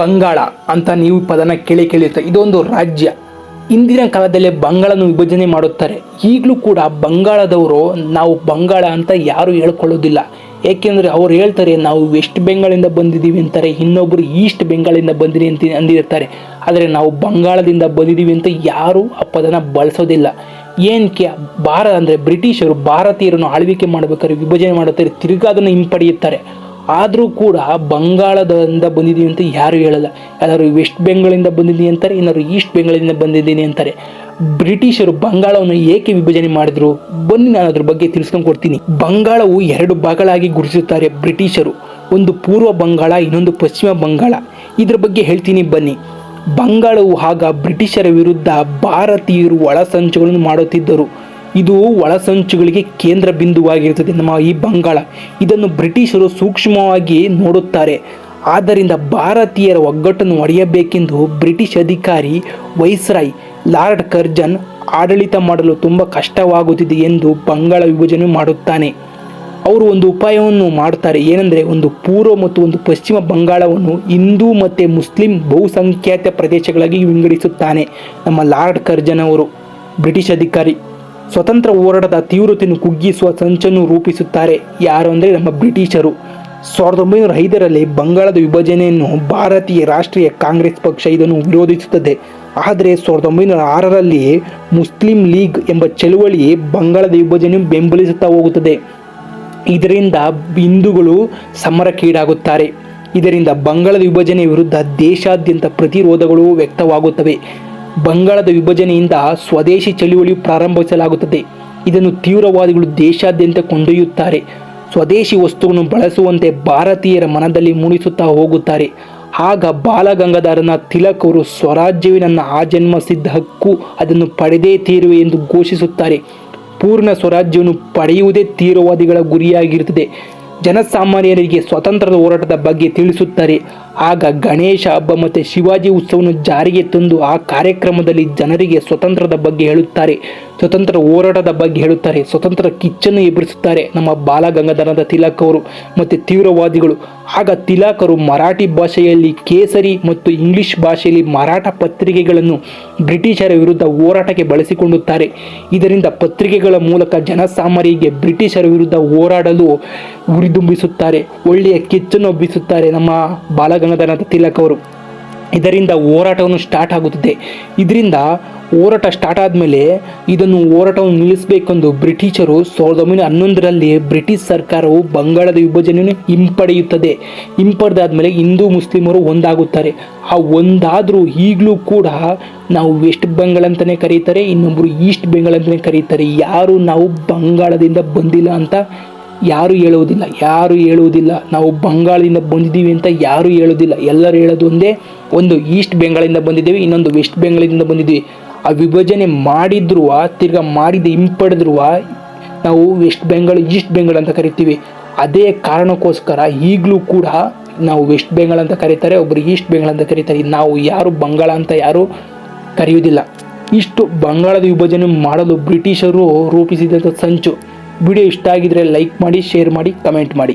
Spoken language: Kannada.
ಬಂಗಾಳ ಅಂತ ನೀವು ಪದನ ಕೇಳಿ ಕೇಳಿರ್ತಾರೆ. ಇದೊಂದು ರಾಜ್ಯ. ಇಂದಿನ ಕಾಲದಲ್ಲಿ ಬಂಗಾಳನ್ನು ವಿಭಜನೆ ಮಾಡುತ್ತಾರೆ. ಈಗಲೂ ಕೂಡ ಬಂಗಾಳದವರು ನಾವು ಬಂಗಾಳ ಅಂತ ಯಾರು ಹೇಳ್ಕೊಳ್ಳೋದಿಲ್ಲ. ಏಕೆಂದರೆ ಅವ್ರು ಹೇಳ್ತಾರೆ, ನಾವು ವೆಸ್ಟ್ ಬೆಂಗಾಳಿಂದ ಬಂದಿದ್ದೀವಿ ಅಂತಾರೆ ಇನ್ನೊಬ್ಬರು ಈಸ್ಟ್ ಬೆಂಗಾಲಿಂದ ಬಂದಿರಿ ಅಂತ ಅಂದಿರ್ತಾರೆ. ಆದರೆ ನಾವು ಬಂಗಾಳದಿಂದ ಬಂದಿದ್ದೀವಿ ಅಂತ ಯಾರೂ ಆ ಪದನ ಬಳಸೋದಿಲ್ಲ. ಏನಕ್ಕೆ ಭಾರ ಅಂದರೆ ಬ್ರಿಟಿಷರು ಭಾರತೀಯರನ್ನು ಆಳ್ವಿಕೆ ಮಾಡಬೇಕಾದ್ರೆ ವಿಭಜನೆ ಮಾಡುತ್ತಾರೆ ತಿರುಗಾದನ್ನು ಹಿಂಪಡೆಯುತ್ತಾರೆ. ಆದರೂ ಕೂಡ ಬಂಗಾಳದಿಂದ ಬಂದಿದ್ದೀವಿ ಅಂತ ಯಾರು ಹೇಳಲ್ಲ. ಯಾರು ವೆಸ್ಟ್ ಬೆಂಗಾಳಿಂದ ಬಂದಿದ್ದೀನಿ ಅಂತಾರೆ ಏನಾದ್ರು ಈಸ್ಟ್ ಬೆಂಗಾಲಿಂದ ಬಂದಿದ್ದೀನಿ ಅಂತಾರೆ. ಬ್ರಿಟಿಷರು ಬಂಗಾಳವನ್ನು ಏಕೆ ವಿಭಜನೆ ಮಾಡಿದ್ರು? ಬನ್ನಿ ನಾನು ಅದ್ರ ಬಗ್ಗೆ ತಿಳಿಸ್ಕೊಂಡು ಕೊಡ್ತೀನಿ. ಬಂಗಾಳವು ಎರಡು ಭಾಗಗಳಾಗಿ ಗುರುತಿಸುತ್ತಾರೆ ಬ್ರಿಟಿಷರು. ಒಂದು ಪೂರ್ವ ಬಂಗಾಳ, ಇನ್ನೊಂದು ಪಶ್ಚಿಮ ಬಂಗಾಳ. ಇದ್ರ ಬಗ್ಗೆ ಹೇಳ್ತೀನಿ ಬನ್ನಿ. ಬಂಗಾಳವು ಆಗ ಬ್ರಿಟಿಷರ ವಿರುದ್ಧ ಭಾರತೀಯರು ಒಳಸಂಚುಗಳನ್ನು ಮಾಡುತ್ತಿದ್ದರು. ಇದು ಒಳಸಂಚುಗಳಿಗೆ ಕೇಂದ್ರ ಬಿಂದುವಾಗಿರುತ್ತದೆ. ನಮ್ಮ ಈ ಬಂಗಾಳ ಇದನ್ನು ಬ್ರಿಟಿಷರು ಸೂಕ್ಷ್ಮವಾಗಿ ನೋಡುತ್ತಾರೆ. ಆದ್ದರಿಂದ ಭಾರತೀಯರ ಒಗ್ಗಟ್ಟನ್ನು ಒಡೆಯಬೇಕೆಂದು ಬ್ರಿಟಿಷ್ ಅಧಿಕಾರಿ ವೈಸ್ರಾಯ್ ಲಾರ್ಡ್ ಕರ್ಜನ್ ಆಡಳಿತ ಮಾಡಲು ತುಂಬ ಕಷ್ಟವಾಗುತ್ತಿದೆ ಎಂದು ಬಂಗಾಳ ವಿಭಜನೆ ಮಾಡುತ್ತಾನೆ. ಅವರು ಒಂದು ಉಪಾಯವನ್ನು ಮಾಡುತ್ತಾರೆ. ಏನೆಂದರೆ ಒಂದು ಪೂರ್ವ ಮತ್ತು ಒಂದು ಪಶ್ಚಿಮ ಬಂಗಾಳವನ್ನು ಹಿಂದೂ ಮತ್ತು ಮುಸ್ಲಿಂ ಬಹುಸಂಖ್ಯಾತ ಪ್ರದೇಶಗಳಾಗಿ ವಿಂಗಡಿಸುತ್ತಾನೆ. ನಮ್ಮ ಲಾರ್ಡ್ ಕರ್ಜನ್ ಅವರು ಬ್ರಿಟಿಷ್ ಅಧಿಕಾರಿ. ಸ್ವತಂತ್ರ ಹೋರಾಟದ ತೀವ್ರತೆಯನ್ನು ಕುಗ್ಗಿಸುವ ಸಂಚನ್ನು ರೂಪಿಸುತ್ತಾರೆ. ಯಾರು ಅಂದರೆ ನಮ್ಮ ಬ್ರಿಟಿಷರು. ಸಾವಿರದ ಒಂಬೈನೂರ ಐದರಲ್ಲಿ ಬಂಗಾಳದ ವಿಭಜನೆಯನ್ನು ಭಾರತೀಯ ರಾಷ್ಟ್ರೀಯ ಕಾಂಗ್ರೆಸ್ ಪಕ್ಷ ಇದನ್ನು ವಿರೋಧಿಸುತ್ತದೆ. ಆದರೆ ಸಾವಿರದ ಒಂಬೈನೂರ ಆರರಲ್ಲಿ ಮುಸ್ಲಿಂ ಲೀಗ್ ಎಂಬ ಚಳುವಳಿ ಬಂಗಾಳದ ವಿಭಜನೆಯನ್ನು ಬೆಂಬಲಿಸುತ್ತಾ ಹೋಗುತ್ತದೆ. ಇದರಿಂದ ಹಿಂದೂಗಳು ಸಮರಕ್ಕೀಡಾಗುತ್ತಾರೆ. ಇದರಿಂದ ಬಂಗಾಳದ ವಿಭಜನೆ ವಿರುದ್ಧ ದೇಶಾದ್ಯಂತ ಪ್ರತಿರೋಧಗಳು ವ್ಯಕ್ತವಾಗುತ್ತವೆ. ಬಂಗಾಳದ ವಿಭಜನೆಯಿಂದ ಸ್ವದೇಶಿ ಚಳುವಳಿ ಪ್ರಾರಂಭಿಸಲಾಗುತ್ತದೆ. ಇದನ್ನು ತೀವ್ರವಾದಿಗಳು ದೇಶಾದ್ಯಂತ ಕೊಂಡೊಯ್ಯುತ್ತಾರೆ. ಸ್ವದೇಶಿ ವಸ್ತುವನ್ನು ಬಳಸುವಂತೆ ಭಾರತೀಯರ ಮನದಲ್ಲಿ ಮೂಡಿಸುತ್ತಾ ಹೋಗುತ್ತಾರೆ. ಆಗ ಬಾಲಗಂಗಾಧರನ ತಿಲಕ್ ಅವರು ಸ್ವರಾಜ್ಯವೇ ನನ್ನ ಆಜನ್ಮ ಸಿದ್ಧ ಹಕ್ಕು, ಅದನ್ನು ಪಡೆದೇ ತೀರುವೆ ಎಂದು ಘೋಷಿಸುತ್ತಾರೆ. ಪೂರ್ಣ ಸ್ವರಾಜ್ಯವನ್ನು ಪಡೆಯುವುದೇ ತೀವ್ರವಾದಿಗಳ ಗುರಿಯಾಗಿರುತ್ತದೆ. ಜನಸಾಮಾನ್ಯರಿಗೆ ಸ್ವತಂತ್ರದ ಹೋರಾಟದ ಬಗ್ಗೆ ತಿಳಿಸುತ್ತಾರೆ. ಆಗ ಗಣೇಶ ಹಬ್ಬ ಮತ್ತು ಶಿವಾಜಿ ಉತ್ಸವವನ್ನು ಜಾರಿಗೆ ತಂದು ಆ ಕಾರ್ಯಕ್ರಮದಲ್ಲಿ ಜನರಿಗೆ ಸ್ವತಂತ್ರದ ಬಗ್ಗೆ ಹೇಳುತ್ತಾರೆ. ಸ್ವತಂತ್ರ ಹೋರಾಟದ ಬಗ್ಗೆ ಹೇಳುತ್ತಾರೆ. ಸ್ವತಂತ್ರ ಕಿಚ್ಚನ್ನು ಎದುರಿಸುತ್ತಾರೆ ನಮ್ಮ ಬಾಲಗಂಗಾಧರದ ತಿಲಕ್ ಅವರು ಮತ್ತು ತೀವ್ರವಾದಿಗಳು. ಆಗ ತಿಲಕರು ಮರಾಠಿ ಭಾಷೆಯಲ್ಲಿ ಕೇಸರಿ ಮತ್ತು ಇಂಗ್ಲಿಷ್ ಭಾಷೆಯಲ್ಲಿ ಮರಾಠ ಪತ್ರಿಕೆಗಳನ್ನು ಬ್ರಿಟಿಷರ ವಿರುದ್ಧ ಹೋರಾಟಕ್ಕೆ ಬಳಸಿಕೊಳ್ಳುತ್ತಾರೆ. ಇದರಿಂದ ಪತ್ರಿಕೆಗಳ ಮೂಲಕ ಜನಸಾಮಾನ್ಯರಿಗೆ ಬ್ರಿಟಿಷರ ವಿರುದ್ಧ ಹೋರಾಡಲು ಉರಿದುಂಬಿಸುತ್ತಾರೆ ಒಳ್ಳೆಯ ಕಿಚ್ಚನ್ನು ಒಬ್ಬಿಸುತ್ತಾರೆ ನಮ್ಮ ಬಾಲಗಂಗಾಧರನಾಥ ತಿಲಕ್ ಅವರು. ಇದರಿಂದ ಹೋರಾಟವನ್ನು ಸ್ಟಾರ್ಟ್ ಆಗುತ್ತದೆ. ಇದರಿಂದ ಹೋರಾಟ ಸ್ಟಾರ್ಟ್ ಆದಮೇಲೆ ಇದನ್ನು ಹೋರಾಟವನ್ನು ನಿಲ್ಲಿಸಬೇಕೆಂದು ಬ್ರಿಟಿಷರು ಸಾವಿರದ ಒಂಬೈನೂರ ಹನ್ನೊಂದರಲ್ಲಿ ಬ್ರಿಟಿಷ್ ಸರ್ಕಾರವು ಬಂಗಾಳದ ವಿಭಜನೆಯನ್ನು ಹಿಂಪಡೆಯುತ್ತದೆ. ಹಿಂಪಡೆದಾದ್ಮೇಲೆ ಹಿಂದೂ ಮುಸ್ಲಿಮರು ಒಂದಾಗುತ್ತಾರೆ. ಆ ಒಂದಾದರೂ ಈಗಲೂ ಕೂಡ ನಾವು ವೆಸ್ಟ್ ಬೆಂಗಾಲ್ ಅಂತಲೇ ಕರೀತಾರೆ ಇನ್ನೊಬ್ಬರು ಈಸ್ಟ್ ಬೆಂಗಾಲ್ ಅಂತಲೇ ಕರೀತಾರೆ. ಯಾರು ನಾವು ಬಂಗಾಳದಿಂದ ಬಂದಿಲ್ಲ ಅಂತ ಯಾರು ಹೇಳುವುದಿಲ್ಲ ಯಾರು ಹೇಳುವುದಿಲ್ಲ. ನಾವು ಬಂಗಾಳದಿಂದ ಬಂದಿದ್ದೀವಿ ಅಂತ ಯಾರು ಹೇಳೋದಿಲ್ಲ ಎಲ್ಲರೂ ಹೇಳೋದು ಒಂದೇ, ಒಂದು ಈಸ್ಟ್ ಬೆಂಗಾಳಿಂದ ಬಂದಿದ್ದೀವಿ, ಇನ್ನೊಂದು ವೆಸ್ಟ್ ಬೆಂಗಾಲಿಂದ ಬಂದಿದ್ದೀವಿ. ಆ ವಿಭಜನೆ ಮಾಡಿದ್ರು ತಿರ್ಗಾ ಮಾಡಿದ ಹಿಂಪಡೆದ್ರು ನಾವು ವೆಸ್ಟ್ ಬೆಂಗಾಲ್ ಈಸ್ಟ್ ಬೆಂಗಾಲ್ ಅಂತ ಕರಿತೀವಿ. ಅದೇ ಕಾರಣಕ್ಕೋಸ್ಕರ ಈಗಲೂ ಕೂಡ ನಾವು ವೆಸ್ಟ್ ಬೆಂಗಾಲ್ ಅಂತ ಕರೀತಾರೆ ಒಬ್ಬರು ಈಸ್ಟ್ ಬೆಂಗಾಲ್ ಅಂತ ಕರೀತಾರೆ. ನಾವು ಯಾರು ಬಂಗಾಳ ಅಂತ ಯಾರು ಕರೆಯುವುದಿಲ್ಲ. ಇಷ್ಟು ಬಂಗಾಳದ ವಿಭಜನೆ ಮಾಡಲು ಬ್ರಿಟಿಷರು ರೂಪಿಸಿದಂಥ ಸಂಚು. ವಿಡಿಯೋ ಇಷ್ಟ ಆಗಿದ್ರೆ ಲೈಕ್ ಮಾಡಿ ಶೇರ್ ಮಾಡಿ ಕಮೆಂಟ್ ಮಾಡಿ.